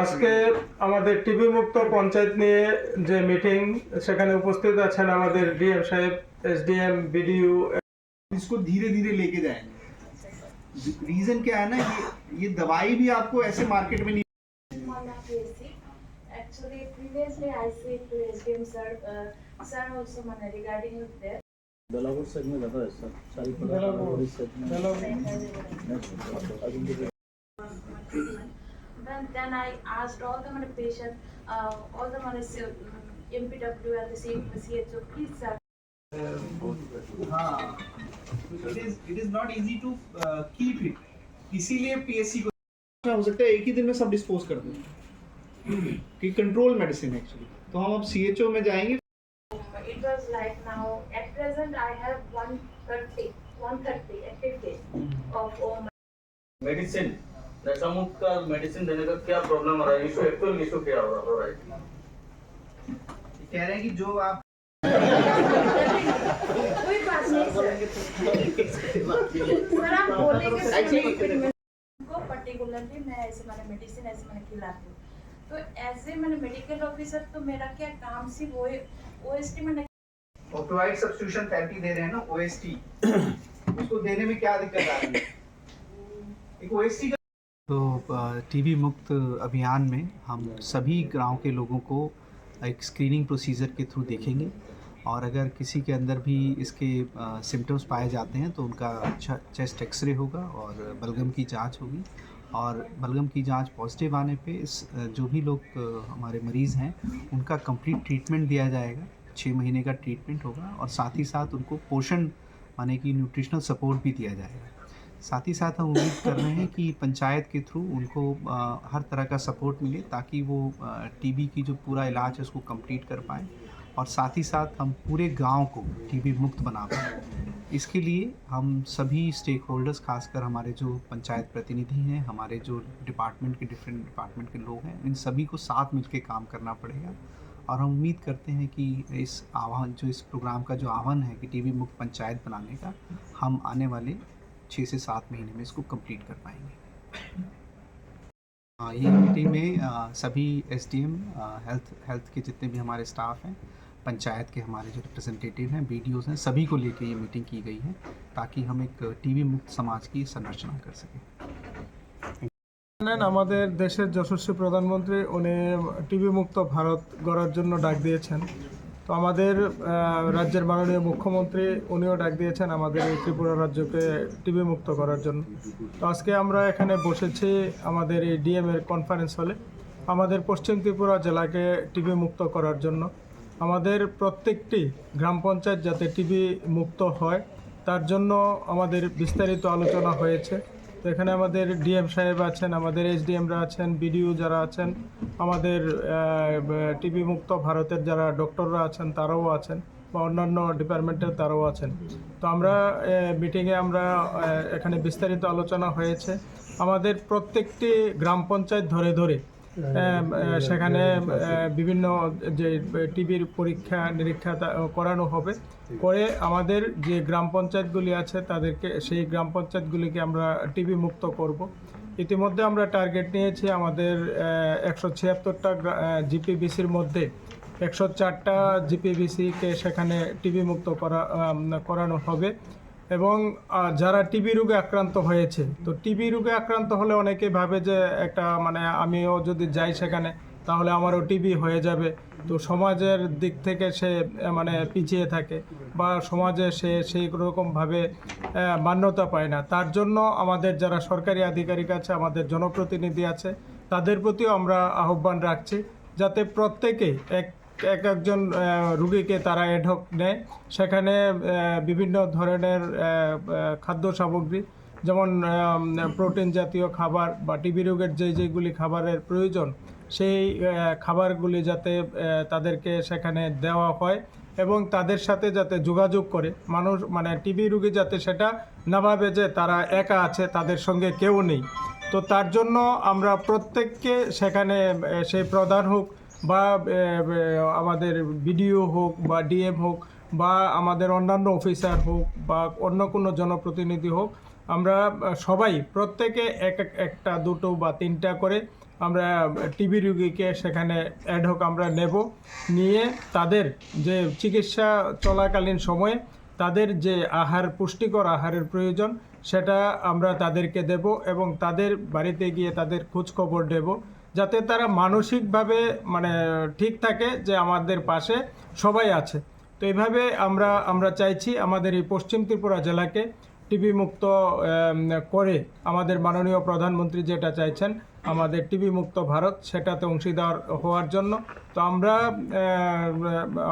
আজকে আমাদের টিভি মুক্ত পঞ্চায়েত নিয়ে যে মিটিং সেখানে উপস্থিত আছেন আমাদের ডিএম সাহেব এসডিএম বিডিও इसको धीरे धीरे लेके जाएंगे रीजन क्या है ना ये ये दवाई भी आपको ऐसे मार्केट में नहीं Mala PSC. Actually, previously I said to SDM sir, uh, sir also mana regarding with that. Belapur side में ज़्यादा है सर चालीपड़ा और Then, then I asked all the mana patient, uh, all the um, MPW and the C- CHO, please sir, हाँ it is it is not easy to keep it इसीलिए PSC को हो सकता है एक ही दिन में सब डिस्पोज कर दें कि कंट्रोल मेडिसिन एक्चुअली तो हम अब सीएचओ में जाएँगे it was like now, at present I have 130, 130 active case of oh my medicine नशामुक्त का मेडिसिन देने का क्या प्रॉब्लम आ रहा है? इशू एक्चुअल इशू क्या हो रहा है? कह रहे हैं कि जो आप कोई बात नहीं सर। पर्टिकुलरली मैं ऐसे मैंने मेडिसिन ऐसे मैंने खिलाती हूँ। तो ऐसे मैंने मेडिकल ऑफिसर तो मेरा क्या काम सिर्फ़ वो ओ एस टी मैंने ऑप्टोइड सब्स्टिट्यूशन थेरेपी दे रहे हैं ना ओएसटी उसको देने में क्या दिक्कत आ रही है? एक ओएसटी तो टीबी मुक्त अभियान में हम सभी गाँव के लोगों को एक स्क्रीनिंग प्रोसीजर के थ्रू देखेंगे और अगर किसी के अंदर भी इसके सिम्टम्स पाए जाते हैं तो उनका चेस्ट एक्सरे होगा और बलगम की जाँच होगी और बलगम की जाँच पॉजिटिव आने पे इस जो भी लोग हमारे मरीज़ हैं उनका कंप्लीट ट्रीटमेंट दिया जाएगा। छः महीने का ट्रीटमेंट होगा और साथ ही साथ उनको पोषण माने कि न्यूट्रिशनल सपोर्ट भी दिया जाएगा। साथ ही साथ हम उम्मीद कर रहे हैं कि पंचायत के थ्रू उनको अ, हर तरह का सपोर्ट मिले ताकि वो टीबी की जो पूरा इलाज है उसको कंप्लीट कर पाएँ और साथ ही साथ हम पूरे गाँव को टीबी मुक्त बना पाएँ। इसके लिए हम सभी स्टेक होल्डर्स खासकर हमारे जो पंचायत प्रतिनिधि हैं हमारे जो डिपार्टमेंट के डिफरेंट डिपार्टमेंट के लोग हैं इन सभी को साथ मिलकर काम करना पड़ेगा और हम उम्मीद करते हैं कि इस आह्वान जो इस प्रोग्राम का जो आह्वान है कि टीबी मुक्त पंचायत बनाने का हम आने वाले छः से सात महीने में इसको कंप्लीट कर पाएंगे हाँ ये मीटिंग में अ, सभी S D M health health के जितने भी हमारे स्टाफ हैं पंचायत के हमारे जो रिप्रेजेंटेटिव हैं बी हैं सभी को लेकर ये मीटिंग की गई है ताकि हम एक टीबी मुक्त समाज की संरचना कर सकें জানেন আমাদের দেশের যশস্বী প্রধানমন্ত্রী উনি টিভি মুক্ত ভারত গড়ার জন্য ডাক দিয়েছেন তো আমাদের রাজ্যের মাননীয় মুখ্যমন্ত্রী উনিও ডাক দিয়েছেন আমাদের এই ত্রিপুরা রাজ্যকে টিভি মুক্ত করার জন্য। তো আজকে আমরা এখানে বসেছি আমাদের এই ডিএম এর কনফারেন্স হলে। আমাদের পশ্চিম ত্রিপুরা জেলাকে টিভি মুক্ত করার জন্য। আমাদের প্রত্যেকটি গ্রাম পঞ্চায়েত যাতে টিভি মুক্ত হয়, তার জন্য আমাদের বিস্তারিত আলোচনা হয়েছে। তো এখানে আমাদের ডিএম সাহেব আছেন, আমাদের এসডিএমরা আছেন বিডিও যারা আছেন, আমাদের টিভি মুক্ত ভারতের যারা ডক্টররা আছেন তারাও আছেন বা অন্যান্য ডিপার্টমেন্টের তারাও আছেন। তো আমরা মিটিংয়ে আমরা এখানে বিস্তারিত আলোচনা হয়েছে। আমাদের প্রত্যেকটি গ্রাম পঞ্চায়েত ধরে ধরে সেখানে বিভিন্ন যে টিভির পরীক্ষা, নিরীক্ষা করানো হবে। করে আমাদের যে গ্রাম পঞ্চায়েতগুলি আছে, তাদেরকে, সেই গ্রাম পঞ্চায়েতগুলিকে আমরা টিভি মুক্ত করব। ইতিমধ্যে আমরা টার্গেট নিয়েছি আমাদের একশো ছিয়াত্তরটা জিপিবিসির মধ্যে একশো চারটা জিপিবিসিকে সেখানে টিভি মুক্ত করা করানো হবে। এবং যারা টিবি রোগে আক্রান্ত হয়েছে, তো টিবি রোগে আক্রান্ত হলে অনেকে ভাবে যে একটা মানে আমিও যদি যাই সেখানে, তাহলে আমারও টিবি হয়ে যাবে। তো সমাজের দিক থেকে সে মানে পিছিয়ে থাকে বা সমাজে সে সেই রকমভাবে মান্যতা পায় না। তার জন্য আমাদের যারা সরকারি আধিকারিক আছে, আমাদের জনপ্রতিনিধি আছে, তাদের প্রতিও আমরা আহ্বান রাখছি, যাতে প্রত্যেকে এক এক একজন রুগীকে তারা এডহক নেয়। সেখানে বিভিন্ন ধরনের খাদ্য সামগ্রী, যেমন প্রোটিন জাতীয় খাবার বা টিবি রোগের যে যেগুলি খাবারের প্রয়োজন, সেই খাবারগুলি যাতে তাদেরকে সেখানে দেওয়া হয় এবং তাদের সাথে যাতে যোগাযোগ করে। মানুষ মানে টিবি রুগী যাতে সেটা না ভাবে যে তারা একা আছে, তাদের সঙ্গে কেউ নেই। তো তার জন্য আমরা প্রত্যেককে সেখানে সেই প্রধান হোক বা আমাদের বিডিও হোক বা ডিএম হোক বা আমাদের অন্যান্য অফিসার হোক বা অন্য কোনো জনপ্রতিনিধি হোক, আমরা সবাই প্রত্যেকে এক এক, একটা, দুটো বা তিনটা করে আমরা টিবি রুগীকে সেখানে অ্যাডহক আমরা নেব। নিয়ে তাদের যে চিকিৎসা চলাকালীন সময়ে তাদের যে আহার, পুষ্টিকর আহারের প্রয়োজন সেটা আমরা তাদেরকে দেব এবং তাদের বাড়িতে গিয়ে তাদের খোঁজখবর দেব। যাতে তারা মানসিকভাবে মানে ঠিক থাকে যে আমাদের পাশে সবাই আছে। তো এইভাবে আমরা আমরা চাইছি আমাদের এই পশ্চিম ত্রিপুরা জেলাকে টিবি মুক্ত করে আমাদের মাননীয় প্রধানমন্ত্রী যেটা চাইছেন, আমাদের টিবি মুক্ত ভারত, সেটাতে অংশীদার হওয়ার জন্য। তো আমরা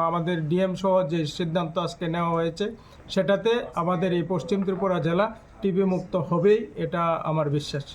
আমাদের ডিএম সহ যে সিদ্ধান্ত আজকে নেওয়া হয়েছে, সেটাতে আমাদের এই পশ্চিম ত্রিপুরা জেলা টিবি মুক্ত হবেই, এটা আমার বিশ্বাস।